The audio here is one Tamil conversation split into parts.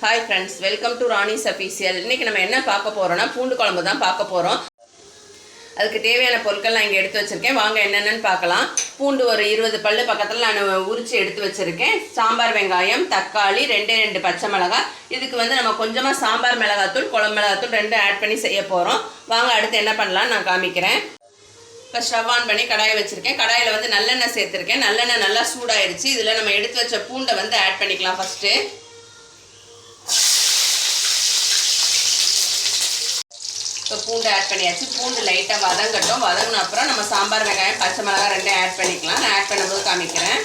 Hi friends welcome to Rani's official இன்றைக்கி நம்ம என்ன பார்க்க போகிறோம்னா பூண்டு குழம்பு தான் பார்க்க போகிறோம் அதுக்கு தேவையான பொருட்கள் நான் இங்கே எடுத்து வச்சுருக்கேன். வாங்க என்னென்னு பார்க்கலாம். பூண்டு ஒரு இருபது பல்லு பக்கத்தில் நான் உரித்து எடுத்து வச்சுருக்கேன். சாம்பார் வெங்காயம் தக்காளி ரெண்டே ரெண்டு பச்சை மிளகாய். இதுக்கு வந்து நம்ம கொஞ்சமாக சாம்பார் மிளகாத்தூள் குழம்பு மிளகாத்தூள் ரெண்டும் ஆட் பண்ணி செய்ய போகிறோம் வாங்க அடுத்து என்ன பண்ணலாம்னு நான் காமிக்கிறேன். இப்போ ஸ்டவ் ஆன் பண்ணி கடாயை வச்சுருக்கேன். கடாயில் வந்து நல்லெண்ணெய் சேர்த்துருக்கேன். நல்லெண்ணெய் நல்லா சூடாயிடுச்சு இதில் நம்ம எடுத்து வச்ச பூண்டை வந்து ஆட் பண்ணிக்கலாம் ஃபஸ்ட்டு இப்போ பூண்டு ஆட் பண்ணியாச்சு. பூண்டு லைட்டாக வதங்கட்டும். வதங்கின அப்புறம் நம்ம சாம்பார் வெங்காயம் பச்சை மிளகாய் ரெண்டும் ஆட் பண்ணிக்கலாம். நான் ஆட் பண்ணும்போது காமிக்கிறேன்.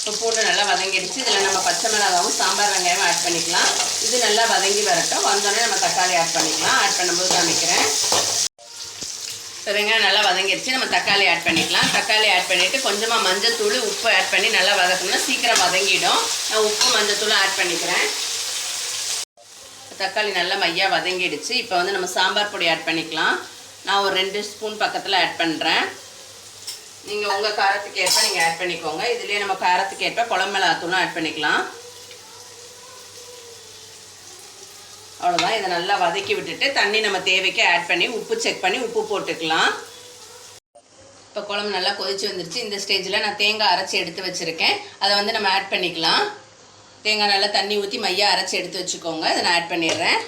இப்போ பூண்டு நல்லா வதங்கிடுச்சு. இதில் நம்ம பச்சை மிளகாவும் சாம்பார் வெங்காயமும் ஆட் பண்ணிக்கலாம். இது நல்லா வதங்கி வரட்டும். வந்தோடனே நம்ம தக்காளி ஆட் பண்ணிக்கலாம். ஆட் பண்ணும்போது காமிக்கிறேன். இப்போ வெங்காயம் நல்லா வதங்கிடுச்சு. நம்ம தக்காளி ஆட் பண்ணிக்கலாம். தக்காளி ஆட் பண்ணிவிட்டு கொஞ்சமாக மஞ்சத்தூள் உப்பு ஆட் பண்ணி நல்லா வதக்கணும்னா சீக்கிரம் வதங்கிடும். நான் உப்பு மஞ்சத்தூளும் ஆட் பண்ணிக்கிறேன். தக்காளி நல்லா மையாக வதங்கிடுச்சு. இப்போ வந்து நம்ம சாம்பார் பொடி ஆட் பண்ணிக்கலாம். நான் ஒரு ரெண்டு ஸ்பூன் பக்கத்தில் ஆட் பண்ணுறேன் நீங்கள் உங்கள் காரத்துக்கு ஏற்ப நீங்கள் ஆட் பண்ணிக்கோங்க. இதுலேயே நம்ம காரத்துக்கு ஏற்ப குழம்புலாத்தூளும் ஆட் பண்ணிக்கலாம். அவ்வளோதான் இதை நல்லா வதக்கி விட்டுட்டு தண்ணி நம்ம தேவைக்கு ஆட் பண்ணி உப்பு செக் பண்ணி உப்பு போட்டுக்கலாம். இப்போ குழம்பு நல்லா கொதிச்சு வந்துருச்சு. இந்த ஸ்டேஜில் நான் தேங்காய் அரைச்சி எடுத்து வச்சுருக்கேன். அதை வந்து நம்ம ஆட் பண்ணிக்கலாம். தேங்காய் நல்லா தண்ணி ஊற்றி மையாக அரைச்சி எடுத்து வச்சுக்கோங்க. அதை நான் ஆட் பண்ணிடுறேன்.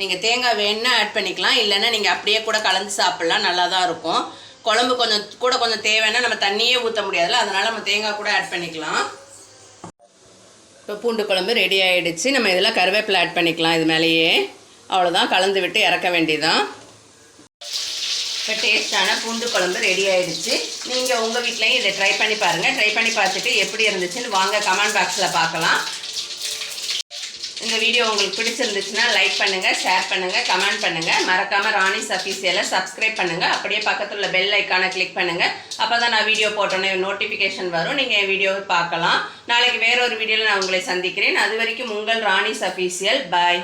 நீங்கள் தேங்காய் வேணுன்னா ஆட் பண்ணிக்கலாம். இல்லைன்னா நீங்கள் அப்படியே கூட கலந்து சாப்பிட்லாம். நல்லா தான் இருக்கும். குழம்பு கொஞ்சம் கூட கொஞ்சம் தேவைன்னா நம்ம தண்ணியே ஊற்ற முடியாதுல்ல. அதனால் நம்ம தேங்காய் கூட ஆட் பண்ணிக்கலாம். இப்போ பூண்டு குழம்பு ரெடி ஆகிடுச்சு நம்ம இதெல்லாம் கருவேப்பிலை ஆட் பண்ணிக்கலாம். இது மேலேயே. அவ்வளோதான் கலந்து விட்டு இறக்க வேண்டியதான் இப்போ டேஸ்டான பூண்டு குழம்பு ரெடி ஆயிடுச்சு. நீங்கள் உங்கள் வீட்லேயும் இதை ட்ரை பண்ணி பாருங்கள் ட்ரை பண்ணி பார்த்துட்டு எப்படி இருந்துச்சுன்னு வாங்க கமெண்ட் பாக்ஸில் பார்க்கலாம். இந்த வீடியோ உங்களுக்கு பிடிச்சிருந்துச்சுன்னா லைக் பண்ணுங்கள் ஷேர் பண்ணுங்கள் கமெண்ட் பண்ணுங்கள் மறக்காமல் ராணிஸ் அஃபீஷியலை சப்ஸ்கிரைப் பண்ணுங்கள் அப்படியே பக்கத்தில் உள்ள பெல் ஐக்கானை கிளிக் பண்ணுங்கள் அப்போ தான் நான் வீடியோ போட்டோன்னே நோட்டிஃபிகேஷன் வரும். நீங்கள் என் வீடியோவை பார்க்கலாம். நாளைக்கு வேறொரு வீடியோவில் நான் உங்களை சந்திக்கிறேன். அது வரைக்கும் உங்கள் ராணிஸ் அஃபீஷியல் பாய்